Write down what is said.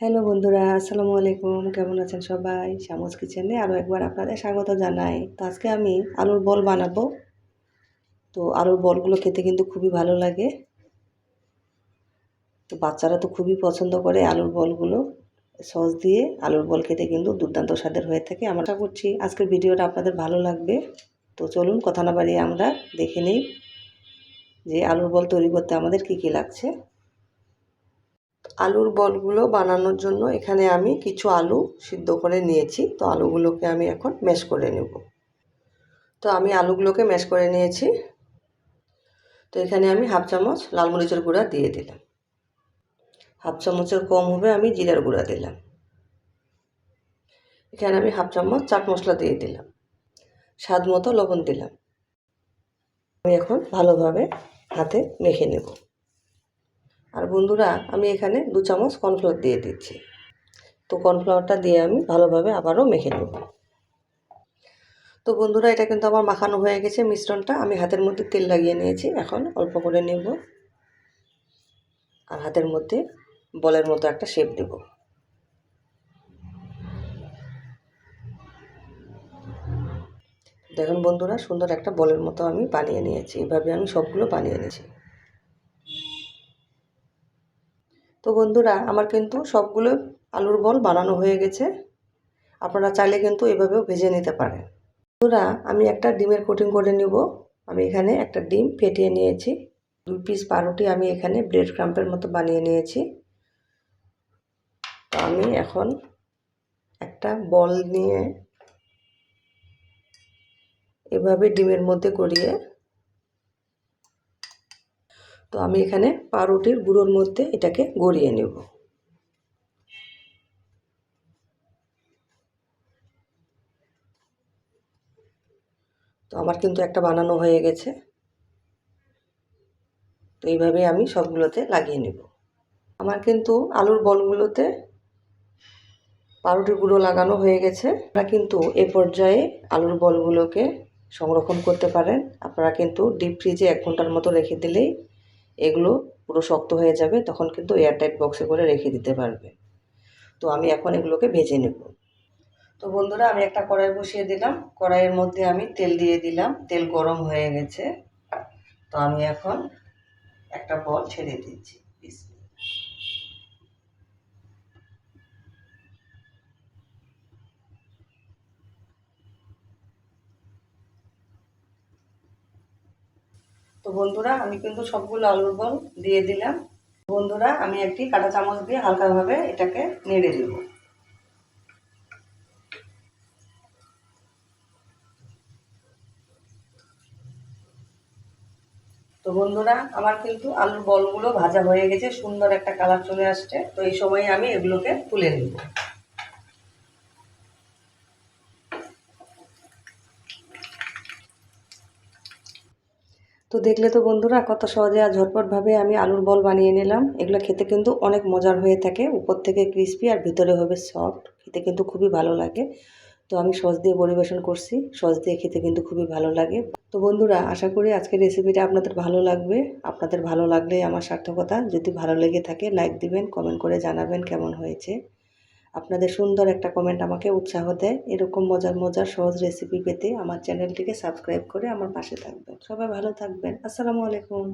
Hello বন্ধুরা, আসসালামু আলাইকুম। কেমন আছেন সবাই? শামুজ কিচেনে আরও একবার আপনাদের স্বাগত জানাই। তো আজকে আমি আলুর বল বানাবো। তো আলুর বলগুলো খেতে কিন্তু খুবই ভালো লাগে। তো বাচ্চারা তো খুবই পছন্দ করে আলুর বলগুলো। সস দিয়ে আলুর বল খেতে কিন্তু দুর্দান্ত স্বাদের হয়ে থাকে। আমরা আশা করছি আজকের ভিডিওটা আপনাদের ভালো লাগবে। তো চলুন, কথা না বাড়িয়ে আমরা দেখে নিই যে আলুর বল তৈরি করতে আমাদের কি কি লাগছে। আলুর বলগুলো বানানোর জন্য এখানে আমি কিছু আলু সিদ্ধ করে নিয়েছি। তো আলুগুলোকে আমি এখন ম্যাশ করে নেব। তো আমি আলুগুলোকে ম্যাশ করে নিয়েছি। তো এখানে আমি হাফ চামচ লাল মরিচের গুঁড়া দিয়ে দিলাম। হাফ চামচের কম হবে আমি জিরার গুঁড়া দিলাম। এখানে আমি হাফ চামচ চাট মশলা দিয়ে দিলাম। স্বাদ মতো লবণ দিলাম। আমি এখন ভালোভাবে হাতে মেখে নেব। আর বন্ধুরা, আমি এখানে দু চামচ কর্নফ্লাওয়ার দিয়ে দিচ্ছি। তো কর্নফ্লাওয়ারটা দিয়ে আমি ভালোভাবে আবারও মেখে নেব। তো বন্ধুরা, এটা কিন্তু আমার মাখানো হয়ে গেছে মিশ্রণটা। আমি হাতের মধ্যে তেল লাগিয়ে নিয়েছি। এখন অল্প করে নেব। আর হাতের মধ্যে বলের মতো একটা শেপ দেব। দেখুন বন্ধুরা, সুন্দর একটা বলের মতো আমি বানিয়ে নিয়েছি। এভাবে আমি সবগুলো বানিয়ে নিয়েছি। তো বন্ধুরা, আমার কিন্তু সবগুলো আলুর বল বানানো হয়ে গেছে। আপনারা চাইলে কিন্তু এভাবেও ভেজে নিতে পারেন। বন্ধুরা, আমি একটা ডিমের কোটিং করে নেব। আমি এখানে একটা ডিম ফেটিয়ে নিয়েছি। দুই পিস পাউরুটি আমি এখানে ব্রেড ক্রাম্পের মতো বানিয়ে নিয়েছি। তো আমি এখন একটা বল নিয়ে এভাবে ডিমের মধ্যে করিয়ে তো আমি এখানে পাউরুটির গুঁড়োর মধ্যে এটাকে গড়িয়ে নেব। তো আমার কিন্তু একটা বানানো হয়ে গেছে। তো এইভাবে আমি সবগুলোতে লাগিয়ে নেব। আমার কিন্তু আলুর বলগুলোতে পাউরুটির গুঁড়ো লাগানো হয়ে গেছে। আপনারা কিন্তু এ পর্যায়ে আলুর বলগুলোকে সংরক্ষণ করতে পারেন। আপনারা কিন্তু ডিপ ফ্রিজে এক ঘণ্টার মতো রেখে দিলেই এগুলো পুরো শক্ত হয়ে যাবে, তখন কিন্তু এয়ারটাইট বক্সে করে রেখে দিতে পারবে। তো আমি এখন এগুলোকে ভেজে নেব। তো বন্ধুরা, আমি একটা কড়াই বসিয়ে দিলাম। কড়াইয়ের মধ্যে আমি তেল দিয়ে দিলাম। তেল গরম হয়ে গেছে। তো আমি এখন একটা বল ছেড়ে দিচ্ছি। তো বন্ধুরা, আমি কিন্তু সবগুলো আলুর বল দিয়ে দিলাম। বন্ধুরা, আমি একটি কাঁটা চামচ দিয়ে হালকাভাবে এটাকে নেড়ে দেব। তো বন্ধুরা, আমার কিন্তু আলুর বলগুলো ভাজা হয়ে গেছে, সুন্দর একটা কালার চলে আসছে। তো এই সময় আমি এগুলোকে তুলে নেব। তো দেখলে তো বন্ধুরা কত সহজে আর ঝটপটভাবে আমি আলুর বল বানিয়ে নিলাম। এগুলো খেতে কিন্তু অনেক মজার হয়ে থাকে। উপর থেকে ক্রিস্পি আর ভিতরে হবে সফট খেতে কিন্তু খুবই ভালো লাগে। তো আমি সস দিয়ে পরিবেশন করছি। সস দিয়ে খেতে কিন্তু খুবই ভালো লাগে। তো বন্ধুরা, আশা করি আজকের রেসিপিটা আপনাদের ভালো লাগবে। আপনাদের ভালো লাগলে আমার সার্থকতা। যদি ভালো লেগে থাকে লাইক দিবেন কমেন্ট করে জানাবেন কেমন হয়েছে। আপনাদের সুন্দর একটা কমেন্ট আমাকে উৎসাহ দেয়। এরকম মজার মজার, সহজ রেসিপি পেতে আমার চ্যানেলটিকে সাবস্ক্রাইব করে আমার পাশে থাকবেন। সবাই ভালো থাকবেন। আসসালামু আলাইকুম।